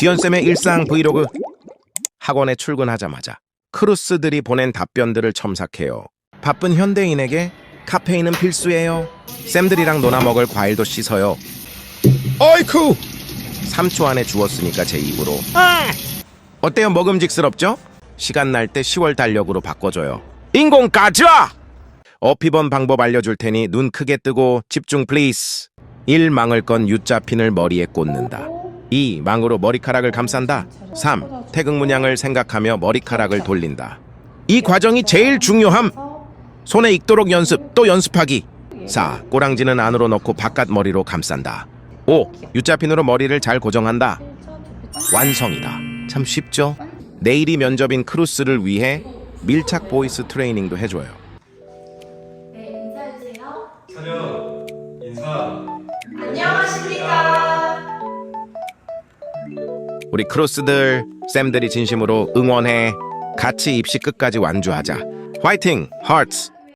지연쌤의 일상 브이로그 학원에 출근하자마자 크루스들이 보낸 답변들을 첨삭해요. 바쁜 현대인에게 카페인은 필수예요. 쌤들이랑 놀아 먹을 과일도 씻어요. 어이쿠! 3초 안에 주웠으니까 제 입으로. 어때요? 먹음직스럽죠? 시간 날 때 10월 달력으로 바꿔줘요. 인공 가자! 어피번 방법 알려줄 테니 눈 크게 뜨고 집중 플리즈. 1. 망을 건 U자핀을 머리에 꽂는다. 2. 망으로 머리카락을 감싼다. 3. 태극 문양을 생각하며 머리카락을 돌린다. 이 과정이 제일 중요함. 손에 익도록 연습, 또 연습하기. 4. 꼬랑지는 안으로 넣고 바깥 머리로 감싼다. 5. U자핀으로 머리를 잘 고정한다. 완성이다. 참 쉽죠? 내일이 면접인 크루스를 위해 밀착 보이스 트레이닝도 해줘요. 네, 인사해주세요. 찬영 인사 우리 크루스들, 쌤들이 진심으로 응원해. 같이 입시 끝까지 완주하자. 화이팅! 하트스!